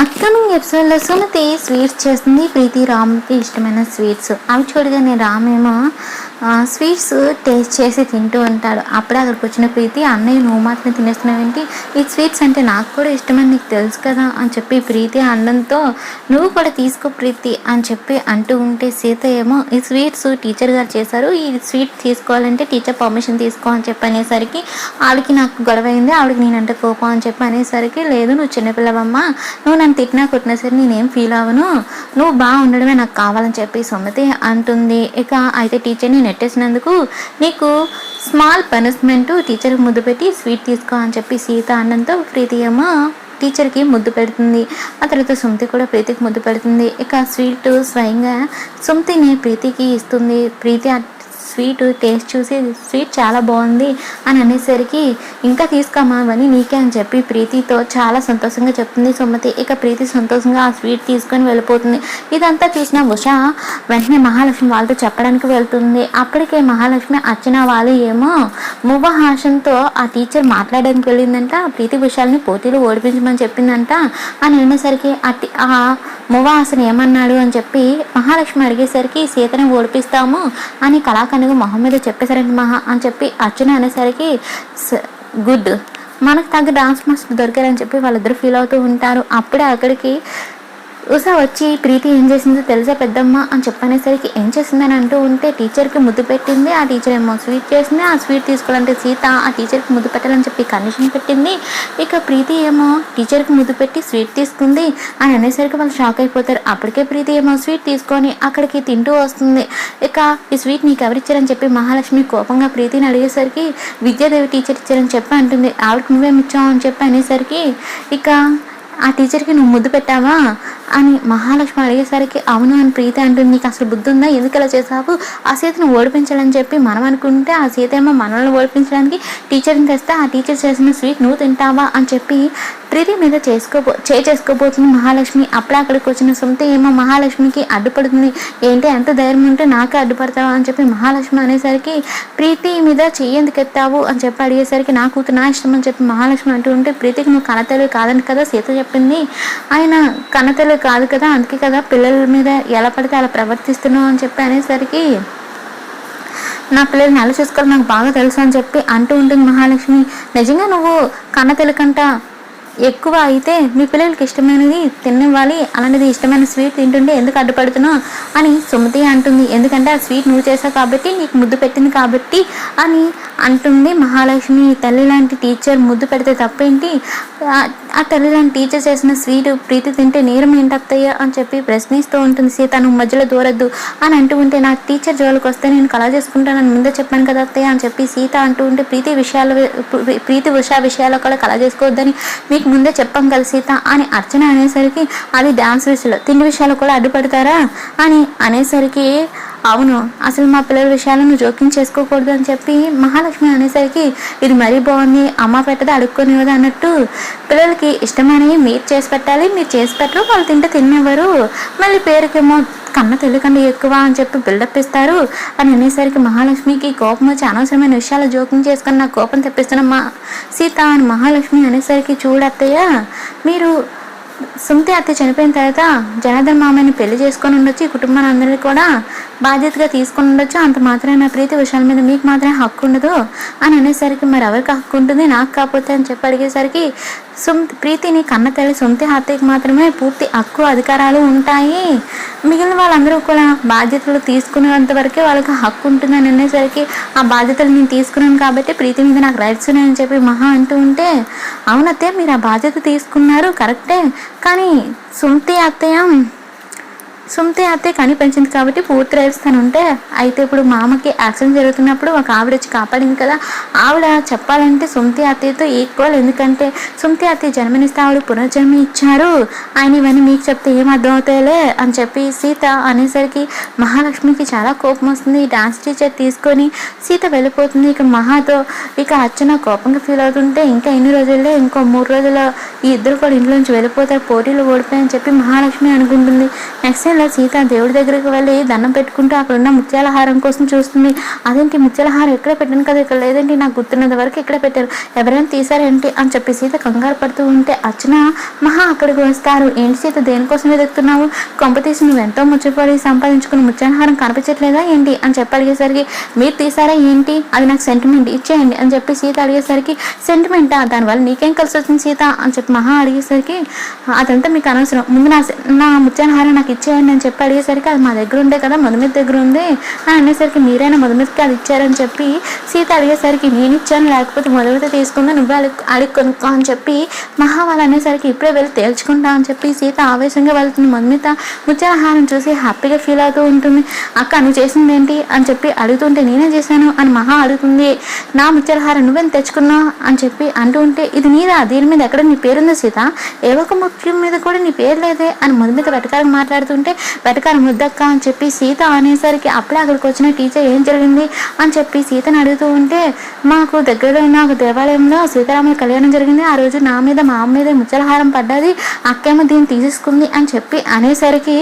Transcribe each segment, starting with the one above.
Upcoming ఎపిసోడ్లో Sumathi sweets చేస్తుంది. ప్రీతి రామ్కి ఇష్టమైన స్వీట్స్. అవి చూడగానే రామ్ ఏమో స్వీట్స్ టేస్ట్ చేసి తింటూ ఉంటాడు. అప్పుడే అక్కడికి వచ్చిన ప్రీతి అన్నయ్య నువ్వు మాత్రం తినేస్తున్నావేంటి ఈ స్వీట్స్ అంటే నాకు కూడా ఇష్టమని నీకు తెలుసు కదా అని చెప్పి ప్రీతి అన్నంతో నువ్వు కూడా తీసుకో ప్రీతి అని చెప్పి అంటూ ఉంటే సీత ఏమో ఈ స్వీట్స్ టీచర్ గారు చేశారు. ఈ స్వీట్ తీసుకోవాలంటే టీచర్ పర్మిషన్ తీసుకో అని చెప్పి అనేసరికి ఆవిడకి నాకు గొడవ అయింది. ఆవిడకి నేనంటే కోపం అని చెప్పి అనేసరికి లేదు నువ్వు చిన్నపిల్లవమ్మా నువ్వు నన్ను తిట్టినా కొట్టినా సరే నేనేం ఫీల్ అవ్వను. నువ్వు బాగా ఉండడమే నాకు కావాలని చెప్పి సుమతి అంటుంది. ఇక అయితే టీచర్ని నెట్టేసినందుకు నీకు స్మాల్ పనిష్మెంట్ టీచర్కి ముద్దు పెట్టి స్వీట్ తీసుకో అని చెప్పి సీత అన్నంతో ప్రీతి అమ్మ టీచర్కి ముద్దు పెడుతుంది. ఆ తర్వాత సుమతి కూడా ప్రీతికి ముద్దు పెడుతుంది. ఇక స్వీట్ స్వయంగా సుమతిని ప్రీతికి ఇస్తుంది. ప్రీతి స్వీట్ టేస్ట్ చూసి స్వీట్ చాలా బాగుంది అని అనేసరికి ఇంకా తీసుకోమా అవన్నీ నీకే అని చెప్పి ప్రీతితో చాలా సంతోషంగా చెప్తుంది సుమతి. ఇక ప్రీతి సంతోషంగా ఆ స్వీట్ తీసుకొని వెళ్ళిపోతుంది. ఇదంతా చూసిన ఉష వెంటనే మహాలక్ష్మి వాళ్ళతో చెప్పడానికి వెళ్తుంది. అప్పటికే మహాలక్ష్మి అర్చన వాళ్ళు ఏమో మువ్వ హాషంతో ఆ టీచర్ మాట్లాడడానికి వెళ్ళిందంట. ప్రీతి విషయాల్ని పోటీలు ఓడిపించమని చెప్పిందంట అని అనేసరికి అతి ఆ మువ్వ అసలు ఏమన్నాడు అని చెప్పి మహాలక్ష్మి అడిగేసరికి సీతను ఓడిపిస్తాము అని కళాకనుగు మొహం మీద చెప్పేశారండి మహా అని చెప్పి అర్చన అనేసరికి "స- గుడ్. మనకు తగ్గ డాన్స్ మాస్టర్ దొరికారని చెప్పి వాళ్ళిద్దరు ఫీల్ అవుతూ ఉంటారు. అప్పుడే అక్కడికి ఉషా వచ్చి ప్రీతి ఏం చేసిందో తెలుసా పెద్దమ్మ? అని చెప్పనేసరికి ఏం చేసిందని? అంటూ ఉంటే టీచర్కి ముద్దు పెట్టింది ఆ టీచర్ ఏమో స్వీట్ చేసింది ఆ స్వీట్ తీసుకోవాలంటే సీత ఆ టీచర్కి ముద్దు పెట్టాలని చెప్పి కండిషన్ పెట్టింది. ఇక ప్రీతి ఏమో టీచర్కి ముద్దు పెట్టి స్వీట్ తీసుకుంది అని అనేసరికి వాళ్ళు షాక్ అయిపోతారు. అప్పటికే ప్రీతి ఏమో స్వీట్ తీసుకొని అక్కడికి తింటూ వస్తుంది. ఇక ఈ స్వీట్ నీకు ఎవరిచ్చారని చెప్పి మహాలక్ష్మి కోపంగా ప్రీతిని అడిగేసరికి విద్యాదేవి టీచర్ ఇచ్చారని చెప్పి అంటుంది. ఆవిడకి నువ్వేమి ఇచ్చావు? అని చెప్పి అనేసరికి ఇక ఆ టీచర్కి నువ్వు ముద్దు పెట్టావా? అని మహాలక్ష్మి అడిగేసరికి అవును అని ప్రీతి అంటుంది నీకు అసలు బుద్ధి ఉందా ఎందుకు ఇలా చేసావు? ఆ సీతను ఓడిపించాలని చెప్పి మనం అనుకుంటే ఆ సీత ఏమో మనల్ని ఓడిపించడానికి టీచర్ని తెస్తే ఆ టీచర్ చేసిన స్వీట్ నువ్వు తింటావా? అని చెప్పి ప్రీతి మీద చేసుకోబో చే చేసుకోబోతుంది మహాలక్ష్మి. అప్పుడు అక్కడికి వచ్చిన సొంత ఏమో మహాలక్ష్మికి అడ్డుపడుతుంది. ఏంటి ఎంత ధైర్యం ఉంటే నాకే అడ్డుపడతావా అని చెప్పి మహాలక్ష్మి అనేసరికి ప్రీతి మీద చెయ్యేందుకు ఎత్తావు అని చెప్పి అడిగేసరికి నా కూతురు నా ఇష్టం అని చెప్పి మహాలక్ష్మి అంటూ ఉంటే ప్రీతికి నువ్వు కనతల్లి కాదని కదా సీత చెప్పింది. ఆయన కనతల్లి కాదు కదా అందుకే కదా పిల్లల మీద ఎలా పడితే అలా ప్రవర్తిస్తున్నావు అని చెప్పి అనేసరికి నా పిల్లల్ని ఎలా చూసుకోవాలి నాకు బాగా తెలుసు అని చెప్పి అంటూ ఉంటుంది మహాలక్ష్మి. నిజంగా నువ్వు కన్న తెలుకంట ఎక్కువ అయితే మీ పిల్లలకి ఇష్టమైనది తినివ్వాలి అలాంటిది ఇష్టమైన స్వీట్ తింటుంటే ఎందుకు అడ్డుపడుతున్నావు అని సుమతి అంటుంది. ఎందుకంటే ఆ స్వీట్ నువ్వు చేసావు కాబట్టి నీకు ముద్దు పెట్టింది కాబట్టి అని అంటుంది మహాలక్ష్మి. తల్లి లాంటి టీచర్ ముద్దు పెడితే తప్పేంటి? ఆ- ఆ టీచర్ చేసిన స్వీట్ ప్రీతి తింటే నీరం ఏంటత్తయ్యా? అని చెప్పి ప్రశ్నిస్తూ ఉంటుంది. సీత నువ్వు మధ్యలో దూరద్దు అని అంటూ ఉంటే నా టీచర్ జోలికి వస్తే నేను కళ చేసుకుంటానని ముందే చెప్పాను కదా అత్తయ్య అని చెప్పి సీత అంటూ ఉంటే ప్రీతి విషయాలు ప్రీతి ఉషా విషయాల్లో కూడా కళ చేసుకోవద్దని మీకు ముందే చెప్పాం కదా సీత అని అర్చన అనేసరికి అది డ్యాన్స్ విషయంలో తిండి విషయాలు కూడా అడ్డుపడతారా? అని అనేసరికి అవును అసలు మా పిల్లల విషయాలను జోక్యం చేసుకోకూడదు అని చెప్పి మహాలక్ష్మి అనేసరికి ఇది మరీ బాగుంది అమ్మ పెట్టదు అడుక్కొనివ్వదు అన్నట్టు పిల్లలకి ఇష్టమైనవి మీరు చేసి పెట్టాలి మీరు చేసి పెట్టరు వాళ్ళు తింటే తినేవారు మళ్ళీ పేరుకేమో కన్న తెలియకండి ఎక్కువ అని చెప్పి బిల్డప్ ఇస్తారు. అని అనేసరికి మహాలక్ష్మికి కోపం వచ్చి అనవసరమైన విషయాలు జోక్యం చేసుకుని నా కోపం తెప్పిస్తున్న మా సీత అని మహాలక్ష్మి అనేసరికి చూడత్తయ్య మీరు సుమతి అత్త చనిపోయిన తర్వాత జనార్దన్ మామయ్యని పెళ్ళి చేసుకొని ఉండొచ్చు ఈ కుటుంబాన్ని అందరినీ కూడా బాధ్యతగా తీసుకొని ఉండొచ్చు. అంత మాత్రమే నా ప్రీతి విషయాల మీద మీకు మాత్రమే హక్కు ఉండదు అని అనేసరికి మరి ఎవరికి హక్కు ఉంటుంది? నాకు కాకపోతే అని చెప్పి అడిగేసరికి సుమ్ ప్రీతిని కన్న తల్లి సుమతి హత్యకి మాత్రమే పూర్తి హక్కు అధికారాలు ఉంటాయి. మిగిలిన వాళ్ళందరూ కూడా బాధ్యతలు తీసుకునేంత వరకే వాళ్ళకి హక్కు ఉంటుందని అనేసరికి ఆ బాధ్యతలు నేను తీసుకున్నాను కాబట్టి ప్రీతి మీద నాకు రైట్స్ ఉన్నాయని చెప్పి మహా అంటూ ఉంటే అవునతే మీరు ఆ బాధ్యత తీసుకున్నారు కరెక్టే. కానీ సుమతి అత్తయ్య సుమతి అత్తే కనిపించింది కాబట్టి పూర్తి రేపుస్తాను ఉంటే అయితే ఇప్పుడు మామకి యాక్సిడెంట్ జరుగుతున్నప్పుడు ఒక ఆవిడ వచ్చి కాపాడింది కదా. ఆవిడ చెప్పాలంటే సుమతి అత్తయ్యతో ఈక్వల్ ఎందుకంటే సుమతి అత్తయ్య జన్మనిస్తే ఆవిడ పునర్జన్మ ఇచ్చారు. ఆయన ఇవన్నీ మీకు చెప్తే ఏం అర్థం అవుతాయిలే అని చెప్పి సీత అనేసరికి మహాలక్ష్మికి చాలా కోపం వస్తుంది. ఈ డాన్స్ టీచర్ తీసుకొని సీత వెళ్ళిపోతుంది. ఇక మహాతో ఇక అర్చన కోపంగా ఫీల్ అవుతుంటే ఇంకా ఎన్ని రోజుల్లో ఇంకో మూడు రోజుల్లో ఈ ఇద్దరు కూడా ఇంట్లో నుంచి వెళ్ళిపోతారు. పోటీలు ఓడిపోయని చెప్పి మహాలక్ష్మి అనుకుంటుంది. నెక్స్ట్ అలా సీత దేవుడి దగ్గరికి వెళ్ళి దండం పెట్టుకుంటూ అక్కడ ఉన్న ముత్యాల హారం కోసం చూస్తుంది. అదేంటి ముత్యాల హారం ఎక్కడ పెట్టాను కదా ఇక్కడ? లేదంటే నాకు గుర్తున్నంత వరకు ఇక్కడ పెట్టారు. ఎవరైనా తీసారేంటి అని చెప్పి సీత కంగారు పడుతూ ఉంటే అర్చన మహా అక్కడికి వస్తారు. ఏంటి సీత దేనికోసం వెతుకుతున్నావు? కొంప తీసి నువ్వు ఎంతో ముచ్చపడి సంపాదించుకున్న ముత్యాలహారం కనిపించట్లేదా ఏంటి అని చెప్పి అడిగేసరికి మీరు తీసారా ఏంటి? అది నాకు సెంటిమెంట్ ఇచ్చేయండి అని చెప్పి సీత అడిగేసరికి సెంటిమెంటా దానివల్ల నీకేం కలిసి వచ్చింది సీత? అని చెప్పి మహా అడిగేసరికి అదంతా మీకు అనవసరం. ముందు నా నా ముత్యాలహారం నాకు ఇచ్చేయండి నేను చెప్పి అడిగేసరికి అది మా దగ్గర ఉండే కదా మధుమిత దగ్గర ఉంది. అని అనేసరికి మీరైనా మధుమితకి అది ఇచ్చారని చెప్పి సీత అడిగేసరికి నేను ఇచ్చాను లేకపోతే మధుమిత తీసుకుందా నువ్వే అడిగి అడిగి కొనుక్కో అని చెప్పి మహా వాళ్ళు అనేసరికి ఇప్పుడే వెళ్ళి తేల్చుకుంటా అని చెప్పి సీత ఆవేశంగా వెళ్తుంది. మధుమిత ముత్యాలహారం చూసి హ్యాపీగా ఫీల్ అవుతూ ఉంటుంది. అక్క నువ్వు చేసింది ఏంటి అని చెప్పి అడుగుతుంటే నేనే చేశాను అని మహా అడుగుతుంది. నా ముత్యాలహారం నువ్వేం తెచ్చుకున్నావు? అని చెప్పి అంటూ ఉంటే ఇది నీదా? దీని మీద ఎక్కడ నీ పేరుందో సీత? ఏ ఒక్క ముఖ్యం మీద కూడా నీ పేరు లేదే? అని మధుమిత మీద వెటకారం మాట్లాడుతుంటే వెటకారం ముద్దక్క అని చెప్పి సీత అనేసరికి అప్పుడే అక్కడికి వచ్చిన టీచర్ ఏం జరిగింది అని చెప్పి సీతను అడుగుతూ ఉంటే మాకు దగ్గరలో ఉన్న ఒక దేవాలయంలో సీతారాముల కళ్యాణం జరిగింది. ఆ రోజు నా మీద మా అమ్మ మీద ముచ్చలహారం పడ్డది. అక్కేమో దీన్ని తీసేసుకుంది అని చెప్పి అనేసరికి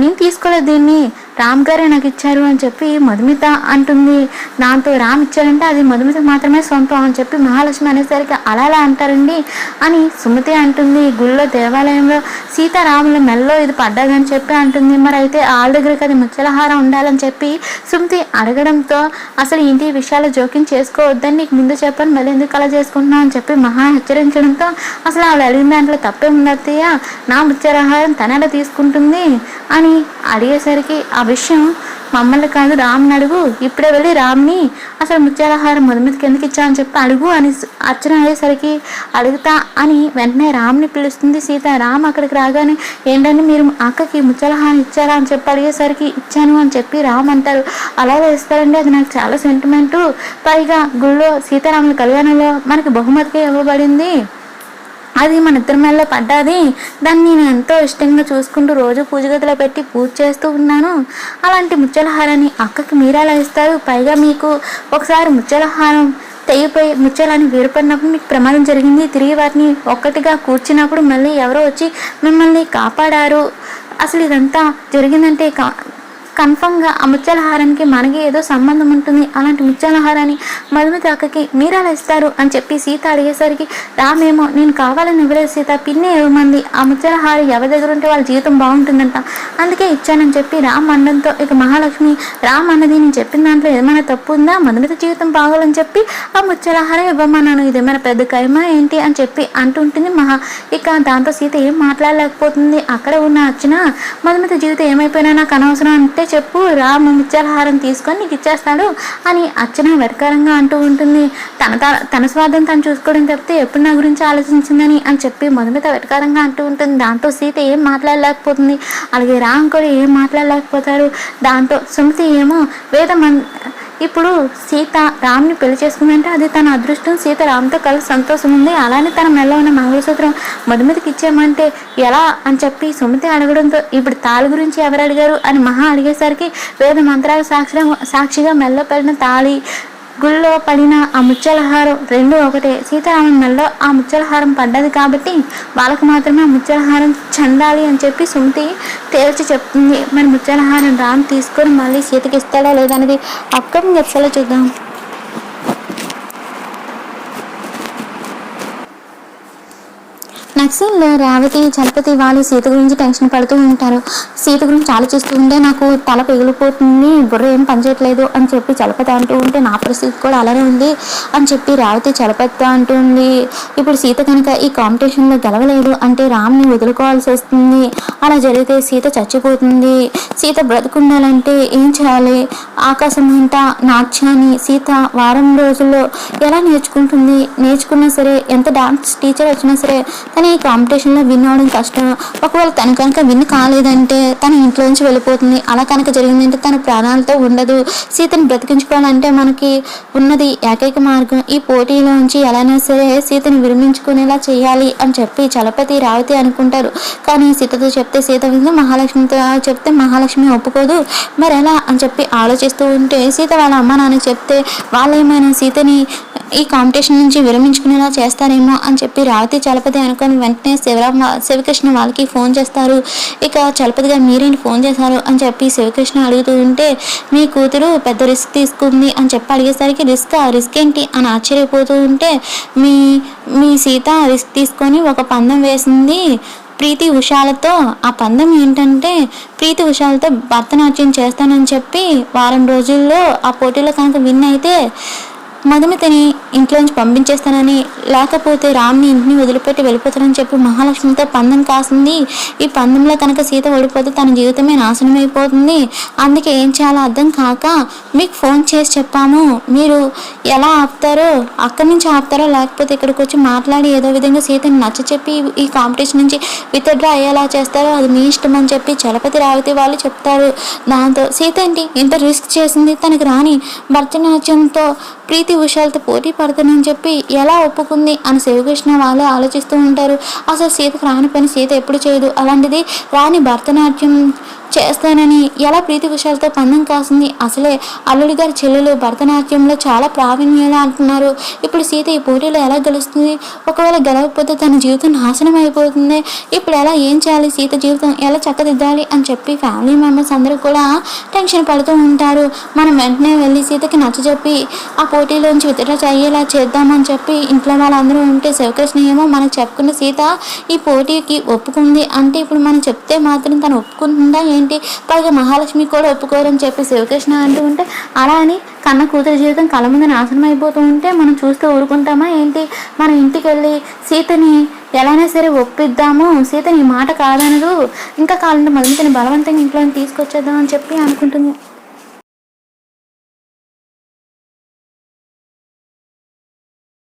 నేను తీసుకోలేదు దీన్ని. రామ్ గారే నాకు ఇచ్చారు అని చెప్పి మధుమిత అంటుంది. దాంతో రామ్ ఇచ్చారంటే అది మధుమిత మాత్రమే సొంతం అని చెప్పి మహాలక్ష్మి అనేసరికి అలా అలా అంటారండి అని సుమతి అంటుంది. గుళ్ళో దేవాలయంలో సీతారాముల మెల్లో ఇది పడ్డదని చెప్పి అంటుంది. మరి అయితే వాళ్ళ దగ్గరికి అది ముచ్చలహారం ఉండాలని చెప్పి సుమతి అడగడంతో అసలు ఇంటి విషయాలు జోక్యం చేసుకోవద్దని నీకు ముందు చెప్పాను మళ్ళీ ఎందుకు అలా చేసుకుంటున్నావు అని చెప్పి మహా హెచ్చరించడంతో అసలు ఆవిడ అడిగిన దాంట్లో తప్పే ఉంది నా ముచ్చలహారం తనలా తీసుకుంటుంది అని అడిగేసరికి ఆ విషయం మమ్మల్ని కాదు రామ్ని అడుగు. ఇప్పుడే వెళ్ళి రామ్ని అసలు ముత్యాలహారం మధుమితికి ఎందుకు ఇచ్చా అని చెప్పి అడుగు అని అర్చన అయ్యేసరికి అడుగుతా అని వెంటనే రామ్ని పిలుస్తుంది సీత. రామ్ అక్కడికి రాగానే ఏంటంటే మీరు అక్కకి ముత్యాలహారం ఇచ్చారా అని చెప్పి అడిగేసరికి ఇచ్చాను అని చెప్పి రామ్ అంటారు. అలా వేస్తారండి అది నాకు చాలా సెంటిమెంటు పైగా గుళ్ళో సీతారాముల కళ్యాణంలో మనకి బహుమతిగా ఇవ్వబడింది. అది మన ఇద్దరి మెడలో పడ్డాది. దాన్ని నేను ఎంతో ఇష్టంగా చూసుకుంటూ రోజు పూజ గదిలో పెట్టి పూజ చేస్తూ ఉన్నాను. అలాంటి ముచ్చలహారాన్ని అక్కకి మీరు ఇస్తారు? పైగా మీకు ఒకసారి ముచ్చలహారం తెగిపోయి ముత్యాలని వేరుపడినప్పుడు మీకు ప్రమాదం జరిగింది. తిరిగి వాటిని ఒక్కటిగా కూర్చున్నప్పుడు మళ్ళీ ఎవరో వచ్చి మిమ్మల్ని కాపాడారు. అసలు ఇదంతా జరిగిందంటే కన్ఫర్మ్గా ఆ ముత్యాల హారానికి మనకి ఏదో సంబంధం ఉంటుంది. అలాంటి ముత్యాల హారాన్ని మధుమిత అక్కకి మీరు అలా ఇస్తారు? అని చెప్పి సీత అడిగేసరికి రామేమో నేను కావాలని ఇవ్వలేదు సీత పిన్నే ఇవ్వమంది ఆ ముత్యాల హారం ఎవరి దగ్గర ఉంటే వాళ్ళ జీవితం బాగుంటుందంట. అందుకే ఇచ్చానని చెప్పి రామ్ అనడంతో ఇక మహాలక్ష్మి రామ్ అన్నది నేను చెప్పిన దాంట్లో ఏమైనా తప్పు ఉందా? మధుమిత జీవితం బాగోలని చెప్పి ఆ ముత్యాల హారం ఇవ్వమన్నాను ఇదేమైనా పెద్ద కైమా ఏంటి? అని చెప్పి అంటుంటుంది మహా. ఇక దాంతో సీత ఏం మాట్లాడలేకపోతుంది? అక్కడ ఉన్న అర్చన మధుమిత జీవితం ఏమైపోయినా నాకు అనవసరం అంటే చెప్పు రాము ముత్యాలహారం తీసుకొని నీకు ఇచ్చేస్తాడు అని అర్చన వెటకారంగా అంటూ ఉంటుంది. తన తన స్వార్థం తను చూసుకోవడం తప్పితే ఎప్పుడు నా గురించి ఆలోచించిందని అని చెప్పి మధుమిత వెటకారంగా అంటూ ఉంటుంది. దాంతో సీత ఏం మాట్లాడలేకపోతుంది. అలాగే రామ్ కూడా ఏం మాట్లాడలేకపోతారు. దాంతో సుమతి ఏమో వేద మన్ ఇప్పుడు సీత రామ్ని పెళ్ళి చేసుకుందంటే అది తన అదృష్టం. సీత రామ్తో కలిసి సంతోషం ఉంది అలానే తన మెల్ల ఉన్న మంగళసూత్రం మధుమతికి ఇచ్చామంటే ఎలా అని చెప్పి సుమతి అడగడంతో ఇప్పుడు తాళి గురించి ఎవరు అడిగారు అని మహా అడిగేసరికి వేద మంత్రాల సాక్షిగా సాక్షిగా మెల్ల పెళ్ళిన తాళి గుళ్ళో పడిన ఆ ముత్యాలహారం రెండు ఒకటే. సీతారామన్ మెల్లో ఆ ముత్యాలహారం పడ్డది కాబట్టి వాళ్ళకు మాత్రమే ఆ ముత్యాలహారం చెందాలి అని చెప్పి సుమతి తేల్చి చెప్తుంది. మరి ముత్యాలహారం రామ్ తీసుకొని మళ్ళీ సీతకి ఇస్తాడా లేదనేది అప్కమింగ్ ఎపిసోడ్లో చూద్దాం. నెక్స్ట్ రేవతి చలపతి వాళ్ళు సీత గురించి టెన్షన్ పడుతూ ఉంటారు. సీత గురించి ఆలోచిస్తూ ఉంటే నాకు తల పెగిలిపోతుంది బుర్ర ఏం పనిచేయట్లేదు అని చెప్పి చలపతి అంటూ ఉంటే నా పరిస్థితి కూడా అలానే ఉంది అని చెప్పి రేవతి అంటూ అంటుంది ఇప్పుడు సీత కనుక ఈ కాంపిటీషన్లో గెలవలేదు అంటే రామ్ని వదులుకోవాల్సి వస్తుంది. అలా జరిగితే సీత చచ్చిపోతుంది. సీత బ్రతుకుండాలంటే ఏం చేయాలి? ఆకాశం వెంట నాట్యాన్ని సీత వారం రోజుల్లో ఎలా నేర్చుకుంటుంది? నేర్చుకున్నా సరే ఎంత డాన్స్ టీచర్ వచ్చినా సరే తను ఈ కాంపిటీషన్లో విన్ అవడం కష్టం. ఒకవేళ తను కనుక విన్ కాలేదంటే తన ఇంట్లో నుంచి వెళ్ళిపోతుంది. అలా కనుక జరిగిందంటే తన ప్రాణాలతో ఉండదు. సీతను బ్రతికించుకోవాలంటే మనకి ఉన్నది ఏకైక మార్గం. ఈ పోటీలోంచి ఎలానైనా సరే సీతను విరమించుకునేలా చేయాలి అని చెప్పి చలపతి రావతి అనుకుంటారు. కానీ సీతతో చెప్తే సీత విందు మహాలక్ష్మితో చెప్తే మహాలక్ష్మి ఒప్పుకోదు. మరి ఎలా అని చెప్పి ఆలోచిస్తూ ఉంటే సీత వాళ్ళ అమ్మ నాన్నకి చెప్తే వాళ్ళు ఏమైనా సీతని ఈ కాంపిటీషన్ నుంచి విరమించుకునేలా చేస్తారేమో అని చెప్పి రావతి చలపతి అనుకొని వెంటనే శివరామ శివకృష్ణ వాళ్ళకి ఫోన్ చేస్తారు. ఇక చలపతి గారు మీరేంటి ఫోన్ చేశారు? అని చెప్పి శివకృష్ణ అడుగుతూ ఉంటే మీ కూతురు పెద్ద రిస్క్ తీసుకుంది అని చెప్పి అడిగేసరికి రిస్క్? ఆ రిస్క్ ఏంటి? అని ఆశ్చర్యపోతూ ఉంటే మీ మీ సీత రిస్క్ తీసుకొని ఒక పందం వేసింది ప్రీతి ఉషాలతో. ఆ పందం ఏంటంటే ప్రీతి ఉషాలతో భరతనాట్యం చేస్తానని చెప్పి వారం రోజుల్లో ఆ పోటీలో కనుక విన్ అయితే మధుమితని ఇంట్లోంచి పంపించేస్తానని లేకపోతే రామ్ని ఇంటిని వదిలిపెట్టి వెళ్ళిపోతానని చెప్పి మహాలక్ష్మితో పందెం కాసింది. ఈ పందెంలో కనుక సీత ఓడిపోతే తన జీవితమే నాశనం అయిపోతుంది. అందుకే ఏం చేయాలో అర్థం కాక మీకు ఫోన్ చేసి చెప్పాము. మీరు ఎలా ఆపుతారో అక్కడి నుంచి ఆపుతారో లేకపోతే ఇక్కడికి వచ్చి మాట్లాడి ఏదో విధంగా సీతని నచ్చ చెప్పి ఈ కాంపిటీషన్ నుంచి విత్డ్రా అయ్యేలా చేస్తారో అది మీ ఇష్టం అని చెప్పి చలపతి రావతి వాళ్ళు చెప్తారు. దాంతో సీత ఏంటి? ఇంత రిస్క్ చేసింది? తనకు రాని భరతనాట్యంతో ప్రీతి ఉషాలతో పోటీ పడతానని చెప్పి ఎలా ఒప్పుకుంది అని శివకృష్ణ వాళ్ళే ఆలోచిస్తూ ఉంటారు. అసలు సీతకు రాని పని సీత ఎప్పుడు చేయదు. అలాంటిది రాని భరతనాట్యం చేస్తానని ఎలా ప్రీతి విషయాలతో పందం కాసింది? అసలే అల్లుడి గారి చెల్లెలు భరతనాట్యంలో చాలా ప్రావీణ్యాలు అంటున్నారు. ఇప్పుడు సీత ఈ పోటీలో ఎలా గెలుస్తుంది? ఒకవేళ గెలవకపోతే తన జీవితం నాశనం అయిపోతుంది. ఇప్పుడు ఎలా ఏం చేయాలి? సీత జీవితం ఎలా చక్కదిద్దాలి? అని చెప్పి ఫ్యామిలీ మెంబర్స్ అందరూ కూడా టెన్షన్ పడుతూ ఉంటారు. మనం వెంటనే వెళ్ళి సీతకి నచ్చజెప్పి ఆ పోటీలోంచి విత్డ్రా అయ్యేలా చేద్దామని చెప్పి ఇంట్లో వాళ్ళందరూ ఉంటే శివకృష్ణ ఏమో మనకు చెప్పుకున్న సీత ఈ పోటీకి ఒప్పుకుంది. అంటే ఇప్పుడు మనం చెప్తే మాత్రం తను ఒప్పుకుంటుందా? ఏంటి పైగా మహాలక్ష్మి కూడా ఒప్పుకోరని చెప్పి శివకృష్ణ అంటూ ఉంటే అలా అని కన్న కూతురు జీవితం కళ్ళ ముందు నాశనం అయిపోతూ ఉంటే మనం చూస్తూ ఊరుకుంటామా ఏంటి? మన ఇంటికి వెళ్ళి సీతని ఎలానే సరే ఒప్పిద్దాము. సీతని నీ మాట కాదనదు. ఇంకా కావాలంటే మధుమితని బలవంతంగా ఇంట్లో తీసుకొచ్చేద్దాం అని చెప్పి అనుకుంటుంది.